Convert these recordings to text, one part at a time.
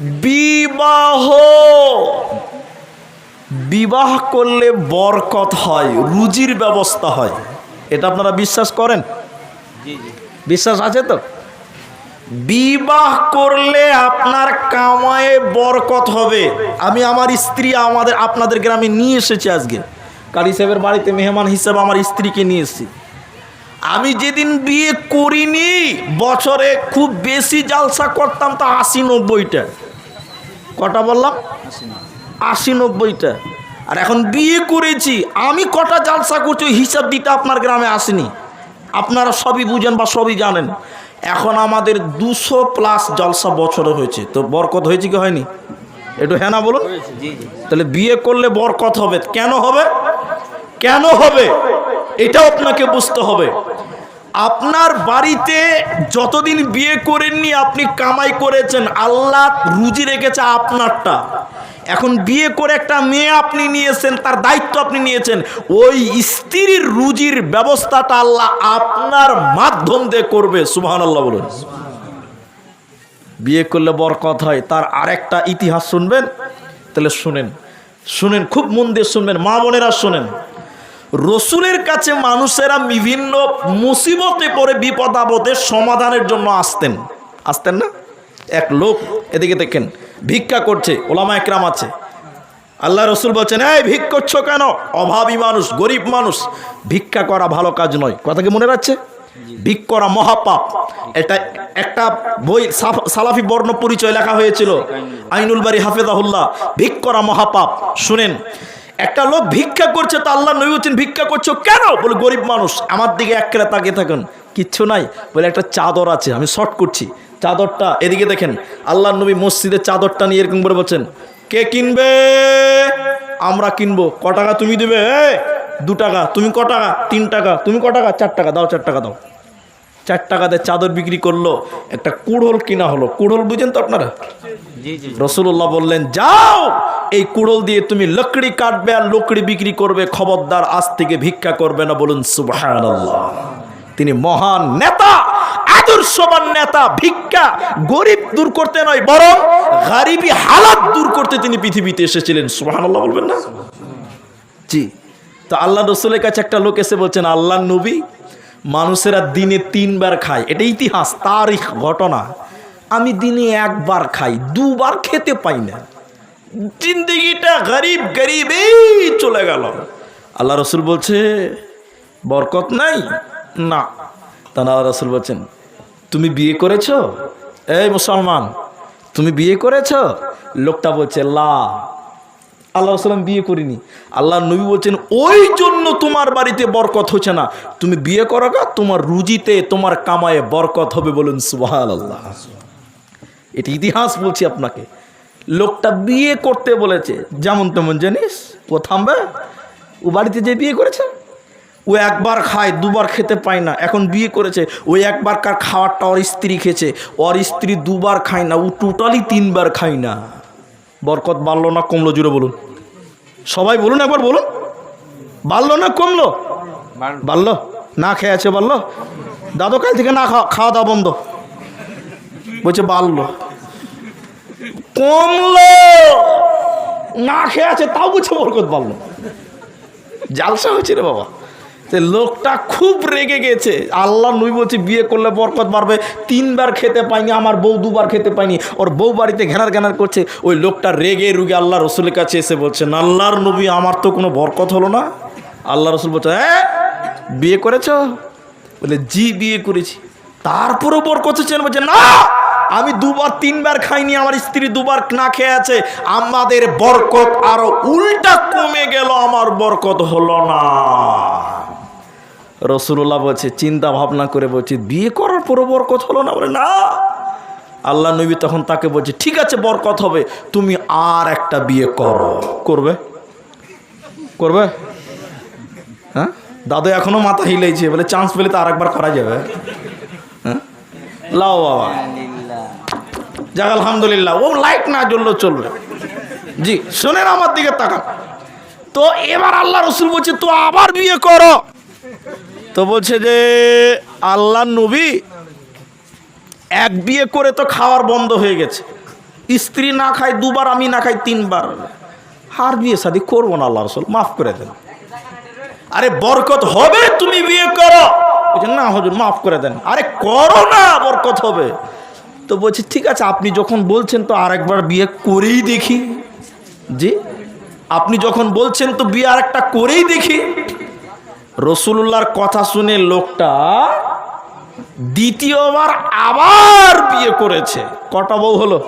বিবাহ। বিবাহ করলে বরকত হয় রুজির ব্যবস্থা হয়। এটা আপনারা বিশ্বাস করেন? বিশ্বাস আছে তো? বিবাহ করলে আপনার কামায়ে বরকত হবে। আমি আমার স্ত্রী আমাদের আপনাদের গ্রামে নিয়ে এসেছি আজকে। কারি সাহেবের বাড়িতে মেহমান হিসেবে আমার স্ত্রীকে নিয়ে এসেছি। আমি যেদিন বিয়ে করিনি বছরে খুব বেশি জালসা করতাম তা আশি নব্বইটা। কটা বললাম? আশি নব্বইটা। আর এখন বিয়ে করেছি আমি কটা জালসা করছি ওই হিসাব দিতে আপনার গ্রামে আসেনি। আপনারা সবই বুঝেন বা সবই জানেন। এখন আমাদের দুশো প্লাস জলসা বছরে হয়েছে। তো বরকত হয়েছে কি হয়নি? একটু হ্যাঁ না বলুন তাহলে বিয়ে করলে বরকত হবে। কেন হবে? কেন হবে? এটাও আপনাকে বুঝতে হবে। আপনার বাড়িতে যতদিন বিয়ে করেননি, আপনি কামাই করেছেন, আল্লাহ রুজি রেখেছে আপনারটা। এখন বিয়ে করে একটা মেয়ে আপনি নিয়েছেন, তার দায়িত্ব আপনি নিয়েছেন, ওই স্ত্রীর রুজির ব্যবস্থাটা আল্লাহ আপনার মাধ্যম দিয়ে করবে সুবহান আল্লাহ বলুন। বিয়ে করলে বরকত হয়, তার আরেকটা ইতিহাস শুনবেন, তাহলে শুনেন। শুনেন, খুব মন দিয়ে শুনবেন, মা বোনেরা শুনেন। রসুলের কাছে মানুষেরা বিভিন্ন মুসিবতে পড়ে, বিপদ আপদের সমাধানের জন্য আসতেন। আসতেন না? এক লোক এদিকে দেখেন, ভিক্ষা করছে, ওলামা একরাম আছে। আল্লাহ রসুল বলছেন, এই ভিক করছ কেন? অভাবী মানুষ, গরিব মানুষ, ভিক্ষা করা ভালো কাজ নয়। কথা কি মনে রাখছে? ভিক করা মহাপাপ। এটা একটা বই সালাফি বর্ণ পরিচয় লেখা হয়েছিল। আইনুল বাড়ি হাফেজাহুল্লাহ ভিক করা মহাপাপ। শুনেন একটা লোক ভিক্ষা করছে, তা আল্লাহ নবী বলছেন, ভিক্ষা করছ কেন? বলে, গরিব মানুষ, আমার দিকে এক কেলা তাকিয়ে থাকুন। কিচ্ছু নাই, বলে একটা চাদর আছে, আমি শর্ট করছি। চাদরটা এদিকে দেখেন আল্লাহ নবী মসজিদের চাদরটা নিয়ে এরকম করে বলছেন, কে কিনবে? আমরা কিনবো। ক টাকা তুমি দেবে? দু টাকা। তুমি ক টাকা? তিন টাকা। তুমি ক টাকা? চার টাকা। দাও, চার টাকা দাও। চার টাকাতে চাদর বিক্রি করল একটা কুড়োল কিনা হলো। কুড়োল বুঝেন তো আপনারা? রসুল্লাহ বললেন যাও এই কুড়োল দিয়ে তুমি লকড়ি কাটবে আর লকড়ি বিক্রি করবে খবরদার আজ থেকে ভিক্ষা করবে না। বলুন সুবাহ তিনি মহান নেতা আদর্শবান নেতা ভিক্ষা গরিব দূর করতে নয় বরং গরিবি হালাত দূর করতে তিনি পৃথিবীতে এসেছিলেন। সুবাহ বলবেন না? জি। তো আল্লাহ রসুলের কাছে একটা লোক এসে বলছেন আল্লাহ নবী মানুষেরা দিনে তিনবার খায়। এটা ইতিহাস, তারিখ, ঘটনা। আমি দিনে একবার খাই, দুবার খেতে পাই না। জিন্দিগিটা গরিব গরিব এই চলে গেল। আল্লাহ রসুল বলছে, বরকত নাই? না। তা আল্লাহ রসুল বলছেন, তুমি বিয়ে করেছ? এই মুসলমান, তুমি বিয়ে করেছ? লোকটা বলছে, লা। আল্লাহ সাল্লাম বিয়ে করিনি। আল্লাহ নবী বলছেন, ওই জন্য তোমার বাড়িতে বরকত হচ্ছে না। তুমি বিয়ে করো তোমার রুজিতে, তোমার কামায়ে বরকত হবে বলুন সুবাহাল আল্লাহ এটা ইতিহাস বলছি আপনাকে। লোকটা বিয়ে করতে বলেছে। যেমন তেমন জানিস, ও থামবে। ও বাড়িতে যে বিয়ে করেছে, ও একবার খায়, দুবার খেতে পায় না। এখন বিয়ে করেছে ওই একবার কার খাওয়ারটা ওর স্ত্রী খেয়েছে। ওর স্ত্রী দুবার খায় না, ও টোটালি তিনবার খায় না। বরকত বাড়লো না কমলো জুড়ে বলুন। সবাই বলুন একবার বলুন। বাড়লো না কমলো? বাড়লো। না খেয়ে আছে বাড়লো? দাদু কাল থেকে না খাওয়া খাওয়া দাওয়া বন্ধ। বলছে বাড়লো। কমলো! না খেয়ে আছে তাও বলছে বরকত বাড়লো। জালসা হয়েছে রে বাবা। সে লোকটা খুব রেগে গেছে। আল্লাহ নুই বলছি, বিয়ে করলে বরকত বাড়বে। তিনবার খেতে পাইনি, আমার বউ দুবার খেতে পাইনি। ওর বউ বাড়িতে ঘেনার ঘেনার করছে। ওই লোকটা রেগে রুগে আল্লাহ রসুলের কাছে এসে বলছেন আল্লাহর নবী, আমার তো কোনো বরকত হলো না? আল্লাহ রসুল বলছে হ্যাঁ বিয়ে করেছ? বলে, জি, বিয়ে করেছি। তারপরেও বরকত হচ্ছেন বলছে, না, আমি দুবার, তিনবার খাইনি, আমার স্ত্রী দুবার না খেয়ে আছে। আমাদের বরকত আরও উল্টা কমে গেল, আমার বরকত হলো না। রসুল্লাহ বলছে চিন্তা ভাবনা করে বলছে বিয়ে করার পরও বরকত হলো না? বলে না। আল্লাহ নবী তখন তাকে বলছে ঠিক আছে বরকত হবে তুমি আর একটা বিয়ে করো। করবে? করবে? হ্যাঁ? দাদু এখনও মাথা হিলেছে বলে চান্স পেলে তো আর একবার করা যাবে। হ্যাঁ? লাও বাবা। যাক আলহামদুলিল্লাহ। ও লাইট না জ্বললেও চলবে। জি শোনেন আমার দিকে তাকান। তো এবার আল্লাহ রসুল বলছে তো আবার বিয়ে করো। তো বলছে যে আল্লাহ নবী এক বিয়ে করে তো খাওয়ার বন্ধ হয়ে গেছে। স্ত্রী না খায় দুবার, আমি না খাই তিনবার। আর বিয়ে শাদি করব না আল্লাহ রসুল, মাফ করে দেন। আরে বরকত হবে তুমি বিয়ে করো। না হজুর, মাফ করে দেন। আরে করো না, বরকত হবে। তো বলছি, ঠিক আছে, আপনি যখন বলছেন তো আরেকবার বিয়ে করেই দেখি। জি, আপনি যখন বলছেন তো বিয়ে আরেকটা করেই দেখি। রসুল্লাহর কথা শুনে লোকটা দ্বিতীয়বার আবার বিয়ে করেছে। কটা বউ হলো?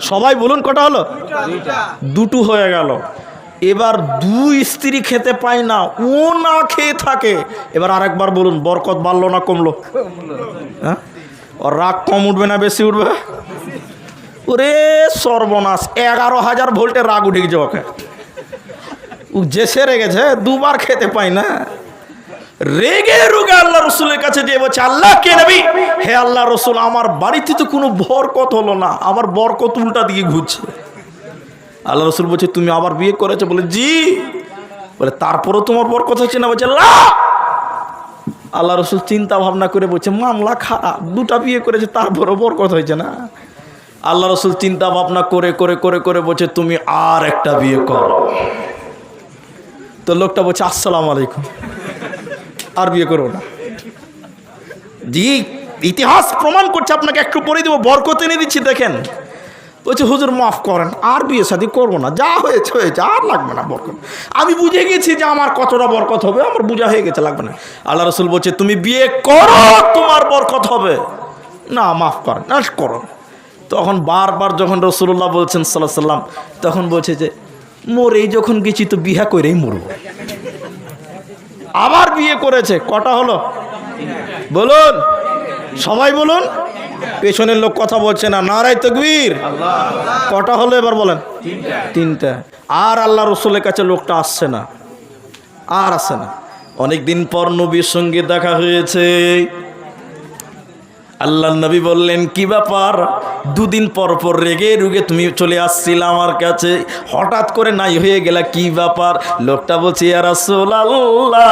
সবাই বলুন কটা হলো? দুটো হয়ে গেল। এবার দুই স্ত্রী খেতে পায় না ও না খেয়ে থাকে। এবার আরেকবার বলুন বরকত বাড়লো না কমলো? হ্যাঁ? ওর রাগ কম উঠবে না বেশি উঠবে? ওরে সর্বনাশ এগারো হাজার ভোল্টের রাগ উঠে গেছে ওকে। ও যে সেরে গেছে দুবার খেতে পায় না। রেগে রুগে আল্লাহ রসুলের কাছে দিয়ে বলছে, আল্লাহ কে নেবি? হে আল্লাহ রসুল, আমার বাড়িতে তো কোনো বরকত হলো না, আমার বরকত উল্টা দিকে ঘুরছে। আল্লাহ রসুল বলছে, তুমি আবার বিয়ে করেছ? বলে, জি। বলে, তারপরও তোমার বরকত হচ্ছে না? বলছে আল্লাহ রসুল চিন্তা ভাবনা করে বলছে, মামলা খারাপ, দুটা বিয়ে করেছে, তারপরও বরকত হয়েছে না? আল্লাহ রসুল চিন্তা ভাবনা করে করে করে করে বলছে, তুমি আর একটা বিয়ে করো। তো লোকটা বলছে, আসসালামু আলাইকুম। আর বিয়ে করব না। জি ইতিহাস প্রমাণ করছে, আপনাকে একটু পরে দেবো, বরকত এনে দিচ্ছি, দেখেন। বলছে, হুজুর, মাফ করেন, আর বিয়ে শাদি করব না, যা হয়েছে হয়েছে, আর লাগবে না বরকত। আমি বুঝে গেছি যে আমার কতটা বরকত হবে, আমার বুঝা হয়ে গেছে, লাগবে না। আল্লাহ রসুল বলছে, তুমি বিয়ে করো, তোমার বরকত হবে। না, মাফ করেন না করো তখন বারবার যখন রসুল্লাহ বলছেন সাল্লাহ সাল্লাম তখন বলছে যে মোর এই যখন গেছি, তো বিহা করেই মরবো। আবার বিয়ে করেছে। কটা হলো? বলুন। সবাই বলুন। পেছনের লোক কথা বলছে না। নারায় তকবীর। কটা হলো এবার বলেন? তিনটা। আর আল্লাহ রসুলের কাছে লোকটা আসছে না। আর আসে না। অনেকদিন পর নবীর সঙ্গে দেখা হয়েছে। আল্লাহ নবী বললেন, কি ব্যাপার? দুদিন পর পর রেগে রুগে তুমি চলে আসছিল আমার কাছে। হঠাৎ করে নাই হয়ে গেলা, কি ব্যাপার? লোকটা বলছে আল্লাহ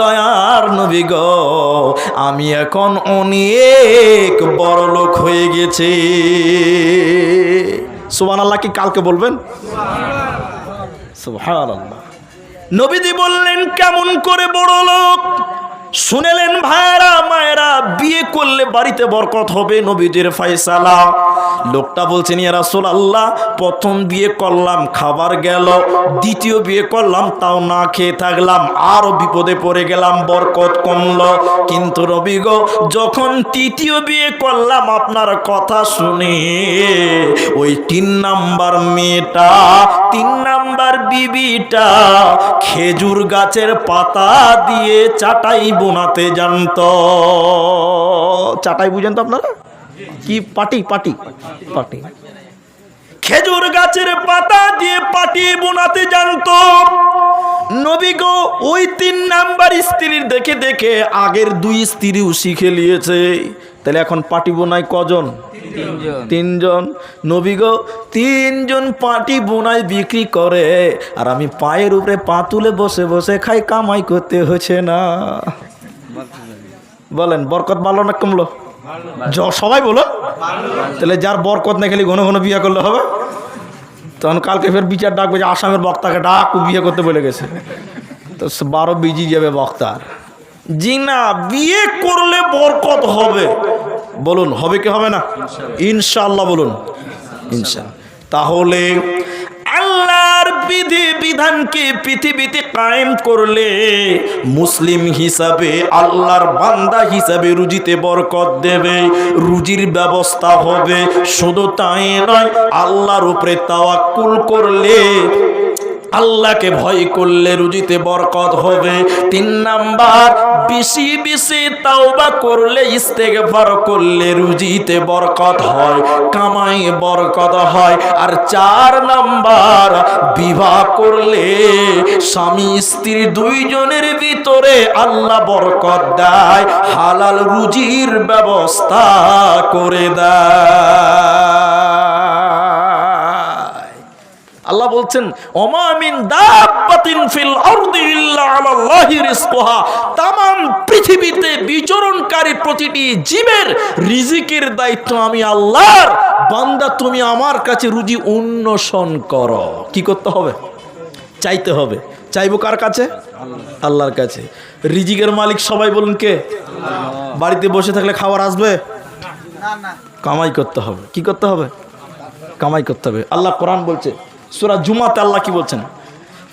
দয়ার নবী গো, আমি এখন অনেক বড় লোক হয়ে গেছে। সুবান আল্লাহ কি কালকে বলবেন? সুবহানাল্লাহ। নবীজি বললেন, কেমন করে বড় লোক? শুনেলেন ভাইরা, মায়েরা, বিয়ে করলে বাড়িতে বরকত হবে নবীদের ফয়সালা। লোকটা বলছেন, ইয়া রাসূল আল্লাহ প্রথম বিয়ে করলাম, খাবার গেল, দ্বিতীয় বিয়ে করলাম, তাও না খেয়ে থাকলাম আরও বিপদে পড়ে গেলাম, বরকত কমল। কিন্তু রবি গো, যখন তৃতীয় বিয়ে করলাম, আপনার কথা শুনে ওই তিন নাম্বার মেয়েটা, তিন নাম্বার বিবিটা খেজুর গাছের পাতা দিয়ে চাটাই বোনাতে জানত। চাটাই বুঝেন তো আপনারা? কি পাটি পাটি? পাটি। খেজুর গাছের পাতা দিয়ে পাটি বোনাতে জানত। নবী গো ওই তিন নাম্বার স্ত্রীর দেখে দেখে আগের দুই স্ত্রীও শিখে নিয়েছে। তাহলে এখন পাটি বোনায় কজন? তিনজন। নবী গো তিনজন পাটি বোনায় বিক্রি করে। আর আমি পায়ের উপরে পা তুলে বসে বসে খাই কামাই করতে হচ্ছে না। বলেন, বরকত ভালো না কমলো? সবাই বলো। তাহলে যার বরকত না খেলি ঘন ঘন বিয়ে করলে হবে। তখন কালকে ফের বিচার ডাকবে যে আসামের বক্তাকে ডাক বিয়ে করতে বলে গেছে। তো বারো বিজি যাবে বক্তার। জি না বিয়ে করলে বরকত হবে। বলুন, হবে কি হবে না? ইনশাল্লাহ বলুন। ইনশা তাহলে আল্লাহর বিধি বিধানকে পৃথিবীতে কায়েম করলে মুসলিম হিসাবে, আল্লাহর বান্দা হিসাবে রুজিতে বরকত দেবে, রুজির ব্যবস্থা হবে। শুধু তাই নয়, আল্লাহর উপরে তাওয়াক্কুল করলে আল্লাহকে ভয় করলে রুজিতে বরকত হবে। তিন নাম্বার, বেশি বেশি তাওবা করলে, ইস্তেগফার করলে রুজিতে বরকত হয়, কামাই বরকত হয়। আর চার নাম্বার, বিবাহ করলে স্বামী স্ত্রী দুইজনের ভিতরে আল্লাহ বরকত দেয়, হালাল রুজির ব্যবস্থা করে দেয়। আল্লাহ বলছেন অমামিন দাব্বাতিন ফিল আরদি ইল্লা আলাল্লাহি রিজকুহা। তামাম পৃথিবীতে বিচরণকারী প্রতিটি জীবের রিজিকের দায়িত্ব আমি আল্লাহর। বান্দা তুমি আমার কাছে রুজি উন্নসন করো। কি করতে হবে? চাইতে হবে। চাইব কার কাছে? আল্লাহর কাছে। রিজিকের মালিক সবাই বলুন কে? বাড়িতে বসে থাকলে খাবার আসবে? কামাই করতে হবে। কি করতে হবে? কামাই করতে হবে। আল্লাহ কোরআন বলছে সূরা জুমাতে আল্লাহ কি বলছেন?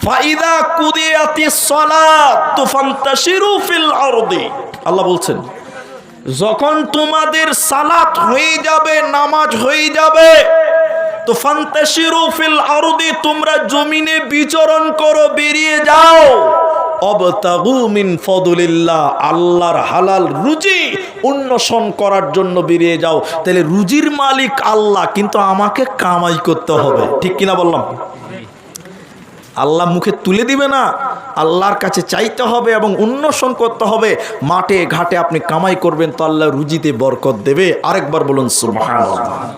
ফাইদা কুদিয়াতিস সালাত ফান্তাশিরু ফিল আরদি। আল্লাহ বলছেন, যখন তোমাদের সালাত হয়ে যাবে, নামাজ হয়ে যাবে তো ফান্তাশিরু ফিল আরদি, তোমরা জমিনে বিচরণ করো, বেরিয়ে যাও। আল্লাহর হালাল রুজি উন্নসন করার জন্য বেরিয়ে যাও। তাহলে রুজির মালিক আল্লাহ, কিন্তু আমাকে কামাই করতে হবে। ঠিক কিনা বললাম? আল্লাহ মুখে তুলে দিবে না, আল্লাহর কাছে চাইতে হবে এবং উন্নসন করতে হবে। মাঠে ঘাটে আপনি কামাই করবেন, তো আল্লাহ রুজিতে বরকত দেবে। আরেকবার বলুন, সুবহানাল্লাহ।